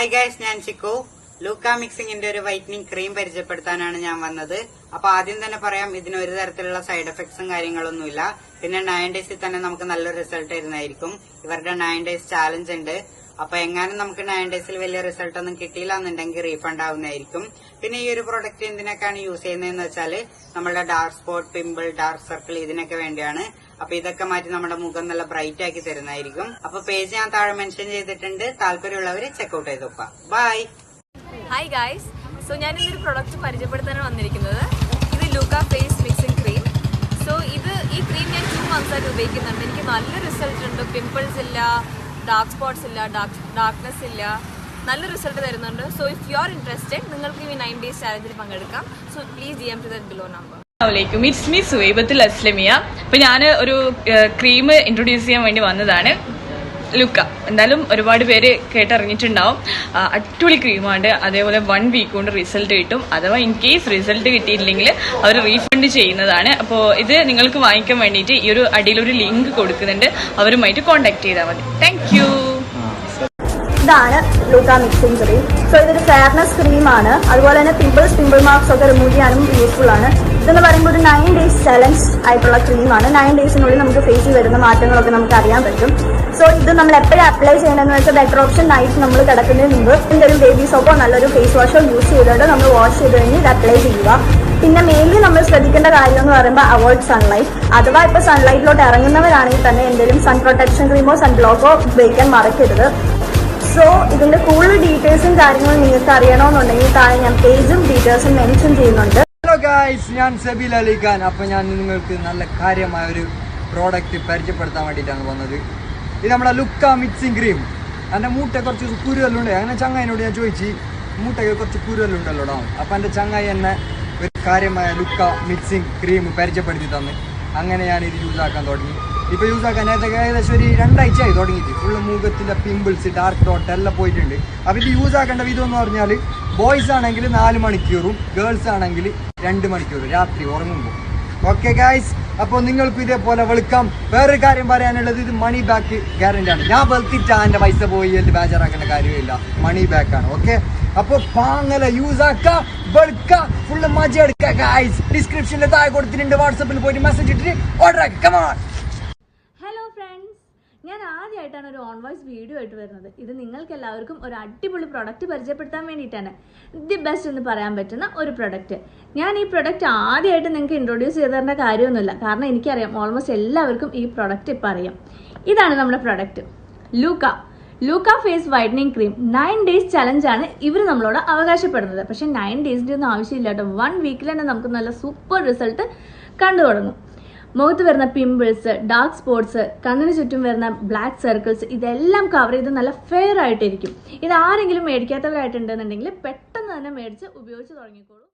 Hi guys ഞാൻ ചിക്കു. ലൂക്ക മിക്സിംഗിന്റെ ഒരു whitening cream പരിചയപ്പെടുത്താനാണ് ഞാൻ വന്നത്. അപ്പൊ ആദ്യം തന്നെ പറയാം ഇതിന് ഒരു തരത്തിലുള്ള സൈഡ് എഫക്ട്സും കാര്യങ്ങളൊന്നുമില്ല. പിന്നെ നയൻ ഡേയ്സിൽ തന്നെ നമുക്ക് നല്ലൊരു റിസൾട്ട് ഇരുന്നായിരിക്കും ഇവരുടെ നയൻ ഡേയ്സ് ചാലഞ്ച് ഉണ്ട്. അപ്പൊ എങ്ങാനും നമുക്ക് നയൻ ഡേയ്സിൽ വലിയ റിസൾട്ട് ഒന്നും കിട്ടിയില്ല എന്നുണ്ടെങ്കിൽ റീഫണ്ട് ആവുന്നതായിരിക്കും. പിന്നെ ഈ ഒരു പ്രൊഡക്റ്റ് എന്തിനൊക്കെയാണ് യൂസ് ചെയ്യുന്നതെന്ന് വെച്ചാൽ നമ്മുടെ dark spot pimple dark circle ഇതിനൊക്കെ വേണ്ടിയാണ്. അപ്പൊ ഇതൊക്കെ മാറ്റി നമ്മുടെ മുഖം നല്ല ബ്രൈറ്റ് ആക്കി തരുന്നതായിരിക്കും. അപ്പൊ പേജ് ഞാൻ താഴെ മെൻഷൻ ചെയ്തിട്ടുണ്ട്. താല്പര്യമുള്ളവര് ചെക്ക്ഔട്ട് ചെയ്ത് നോക്കാം. ബൈ ഹായ് ഗായ്സ് സോ ഞാൻ ഇന്നൊരു പ്രൊഡക്റ്റ് പരിചയപ്പെടുത്താനാണ് വന്നിരിക്കുന്നത്. ഇത് ലൂക്ക ഫേസ് മിക്സിംഗ് ക്രീം സോ ഇത് ഈ ക്രീം ഞാൻ ടു മന്ത്സ് ആയിട്ട് ഉപയോഗിക്കുന്നുണ്ട്. എനിക്ക് നല്ല റിസൾട്ട് ഉണ്ട്. പിമ്പിൾസ് ഇല്ല ഡാർക്ക് സ്പോട്ട്സ് ഇല്ല ഡാർക്ക് ഡാർക്ക്നെസ് ഇല്ല. നല്ല റിസൾട്ട് തരുന്നുണ്ട്. So if you are interested നിങ്ങൾക്ക് ഈ നയൻ ഡേയ്സ് ചാലഞ്ചിൽ പങ്കെടുക്കാം. So please D M to the below number അസ്സലാമലൈക്കും. It's me Suwaibathul Aslamiya. അപ്പൊ ഞാൻ ഒരു ക്രീം ഇൻട്രൊഡ്യൂസ് ചെയ്യാൻ വേണ്ടി വന്നതാണ്. ലുക്ക. എന്തായാലും ഒരുപാട് പേര് കേട്ടറിഞ്ഞിട്ടുണ്ടാവും. അടിപൊളി ക്രീമാണ് അതേപോലെ വൺ വീക്ക് കൊണ്ട് റിസൾട്ട് കിട്ടും. അഥവാ ഇൻ കേസ് റിസൾട്ട് കിട്ടിയില്ലെങ്കിൽ അവർ റീഫണ്ട് ചെയ്യുന്നതാണ്. അപ്പോൾ ഇത് നിങ്ങൾക്ക് വാങ്ങിക്കാൻ വേണ്ടിയിട്ട് ഈ ഒരു അടിയിലൊരു ലിങ്ക് കൊടുക്കുന്നുണ്ട്. അവരുമായിട്ട് കോൺടാക്ട് ചെയ്താൽ മതി. താങ്ക് ഇതാണ് ലൂക്കാ മിക്സിംഗ് ക്രീം സോ ഇതൊരു ഫെയർനെസ് ക്രീമാണ് അതുപോലെ തന്നെ പിമ്പിൾസ് പിമ്പിൾ മാർക്സ് ഒക്കെ റിമൂവ് ചെയ്യാനും യൂസ്ഫുൾ ആണ്. ഇതെന്ന് പറയുമ്പോൾ ഒരു നയൻ ഡേയ്സ് ചലഞ്ച് ആയിട്ടുള്ള ക്രീമാണ് നയൻ ഡേയ്സിനുള്ളിൽ നമുക്ക് ഫേസിൽ വരുന്ന മാറ്റങ്ങളൊക്കെ നമുക്ക് അറിയാൻ പറ്റും. സോ ഇത് നമ്മൾ എപ്പോഴും അപ്ലൈ ചെയ്യണമെന്ന് വെച്ചാൽ ബെറ്റർ ഓപ്ഷൻ നൈറ്റ് നമ്മൾ കിടക്കുന്നതിന് മുമ്പ് എന്തെങ്കിലും ബേബി സോപ്പോ നല്ലൊരു ഫേസ് വാഷോ യൂസ് ചെയ്തിട്ട് നമ്മൾ വാഷ് ചെയ്ത് കഴിഞ്ഞ് ഇത് അപ്ലൈ ചെയ്യുക. പിന്നെ മെയിൻലി നമ്മൾ ശ്രദ്ധിക്കേണ്ട കാര്യം എന്ന് പറയുമ്പോൾ അവോയ്ഡ് സൺലൈറ്റ് അഥവാ ഇപ്പോൾ സൺലൈറ്റിലോട്ട് ഇറങ്ങുന്നവരാണെങ്കിൽ തന്നെ എന്തെങ്കിലും സൺ പ്രൊട്ടക്ഷൻ ക്രീമോ സൺ ബ്ലോക്കോ ഉപയോഗിക്കാൻ മറക്കരുത്. സോ ഇതിന്റെ കൂടുതൽ ഡീറ്റെയിൽസും കാര്യങ്ങളും നിങ്ങൾക്ക് അറിയണമെന്നുണ്ടെങ്കിൽ താഴെ ഞാൻ പേജും ഡീറ്റെയിൽസും മെൻഷൻ ചെയ്യുന്നുണ്ട്. ഹലോ ഞാൻ സെബിൽ അലി ഖാൻ. ഞാൻ നിങ്ങൾക്ക് നല്ല കാര്യമായ ഒരു പ്രോഡക്റ്റ് പരിചയപ്പെടുത്താൻ വേണ്ടിയിട്ടാണ് വന്നത്. ഇത് നമ്മുടെ ലുക്ക മിക്സിംഗ് ക്രീം. എന്റെ മൂട്ട കുറച്ച് കുരുവല്ലുണ്ട്. അങ്ങനെ ചങ്ങായിനോട് ഞാൻ ചോദിച്ചു മൂട്ടയ്ക്ക് കുറച്ച് കുരുവല്ലുണ്ടല്ലോ അപ്പൊ എന്റെ ചങ്ങായി എന്നെ ഒരു കാര്യമായ ലുക്ക മിക്സിംഗ് ക്രീം പരിചയപ്പെടുത്തി തന്ന്. അങ്ങനെ ഞാൻ ഇത് യൂസ് ആക്കാൻ തുടങ്ങി. ഇപ്പോൾ യൂസ് ആക്കാൻ നേരത്തെ ഏകദേശം ഒരു രണ്ടാഴ്ചയായി തുടങ്ങിയിട്ട്. ഫുള്ള് മുഖത്തിന്റെ പിമ്പിൾസ് ഡാർക്ക് ഡോട്ട് എല്ലാം പോയിട്ടുണ്ട്. അപ്പോൾ ഇത് യൂസ് ആക്കേണ്ട വിധം എന്ന് പറഞ്ഞാൽ ബോയ്സ് ആണെങ്കിൽ നാല് മണിക്കൂറും ഗേൾസ് ആണെങ്കിൽ രണ്ട് മണിക്കൂറും രാത്രി ഉറങ്ങുമ്പോൾ. ഓക്കെ ഗായ്സ് അപ്പോൾ നിങ്ങൾക്ക് ഇതേപോലെ വെളുക്കാം. വേറൊരു കാര്യം പറയാനുള്ളത് ഇത് മണി ബാക്ക് ഗ്യാരണ്ടി ആണ്. ഞാൻ വെളുത്തിട്ടാ എന്റെ പൈസ പോയി എന്ന് ബേജാറാക്കേണ്ട കാര്യമില്ല. മണി ബാക്ക് ആണ് ഓക്കെ അപ്പോൾ പാങ്ങല യൂസ് ആക്കുക ഫുള്ള് മജ എടുക്കുക ഗായ്സ് ഡിസ്ക്രിപ്ഷനിൽ താഴെ കൊടുത്തിട്ടുണ്ട്. വാട്സപ്പിൽ പോയിട്ട് മെസ്സേജ് ഇട്ടിട്ട് ഓർഡർ ആക്കുക ഫ്രണ്ട്സ് ഞാൻ ആദ്യമായിട്ടാണ് ഒരു ഓൺ വോയിസ് വീഡിയോ ആയിട്ട് വരുന്നത്. ഇത് നിങ്ങൾക്ക് എല്ലാവർക്കും ഒരു അടിപൊളി പ്രൊഡക്റ്റ് പരിചയപ്പെടുത്താൻ വേണ്ടിയിട്ടാണ്. ദി ബെസ്റ്റ് എന്ന് പറയാൻ പറ്റുന്ന ഒരു പ്രൊഡക്റ്റ് ഞാൻ ഈ പ്രൊഡക്റ്റ് ആദ്യമായിട്ട് നിങ്ങൾക്ക് ഇൻട്രൊഡ്യൂസ് ചെയ്ത് തരേണ്ട കാര്യമൊന്നുമില്ല. കാരണം എനിക്കറിയാം ഓൾമോസ്റ്റ് എല്ലാവർക്കും ഈ പ്രൊഡക്റ്റ് ഇപ്പം അറിയാം. ഇതാണ് നമ്മുടെ പ്രൊഡക്റ്റ് ലൂക്ക ലൂക്ക face whitening cream nine days ചലഞ്ചാണ് ഇവർ നമ്മളോട് അവകാശപ്പെടുന്നത്. പക്ഷേ നയൻ ഡേയ്സിന്റെ ഒന്നും ആവശ്യമില്ല കേട്ടോ. വൺ വീക്കിൽ തന്നെ നമുക്ക് നല്ല സൂപ്പർ റിസൾട്ട് കണ്ടു തുടങ്ങും മുഖത്ത് വരുന്ന പിമ്പിൾസ് ഡാർക്ക് സ്പോട്ട്സ് കണ്ണിന് ചുറ്റും വരുന്ന ബ്ലാക്ക് സർക്കിൾസ് ഇതെല്ലാം കവർ ചെയ്ത് നല്ല ഫെയർ ആയിട്ടിരിക്കും. ഇത് ആരെങ്കിലും മേടിക്കാത്തവരായിട്ടുണ്ടെന്നുണ്ടെങ്കിൽ പെട്ടെന്ന് തന്നെ മേടിച്ച് ഉപയോഗിച്ച് തുടങ്ങിക്കോളൂ.